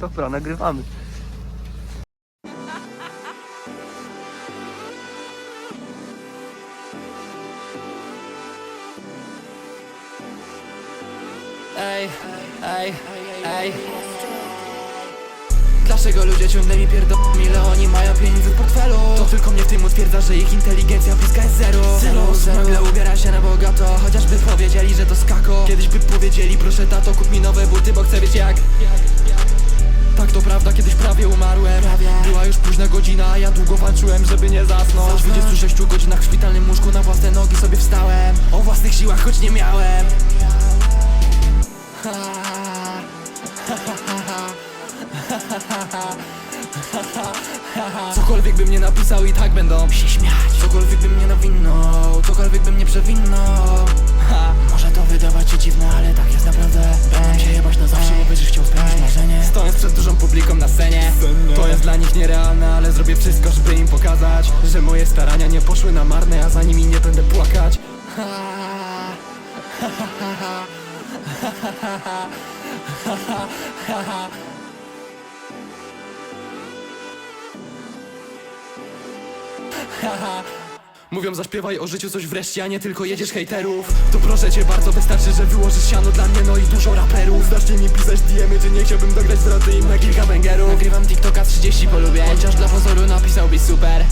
Dobra, nagrywamy. Ej, ej, ej. Dlaczego ludzie ciągle mi pierdolą ile oni mają pieniędzy w portfelu? To tylko mnie w tym utwierdza, że ich inteligencja bliska jest zero. Zero, zero Nagle ubiera się na bogato, chociażby powiedzieli, że to skako. Kiedyś by powiedzieli, proszę tato, kup mi nowe buty, bo chcę być jak tak to prawda, kiedyś prawie umarłem. Była już późna godzina, a ja długo walczyłem, żeby nie zasnąć. W 26 godzinach w szpitalnym łóżku na własne nogi sobie wstałem. O własnych siłach, choć nie miałem. Ha, ha, ha, ha. Cokolwiek bym nie napisał i tak będą się śmiać. Cokolwiek bym nie nawinął, cokolwiek bym nie przewinął dla nich nierealne, ale zrobię wszystko, żeby im pokazać Że moje starania nie poszły na marne, a za nimi nie będę płakać. Mówią zaśpiewaj o życiu coś wreszcie, a nie tylko jedziesz hejterów To proszę cię bardzo, wystarczy, że wyłożysz siano dla mnie, Zacznij mi pisać DM-y, czy nie chciałbym dograć zwroty im na kilka węgerów. Nagrywam TikToka 30 polubień, chociaż dla pozoru napisałbyś super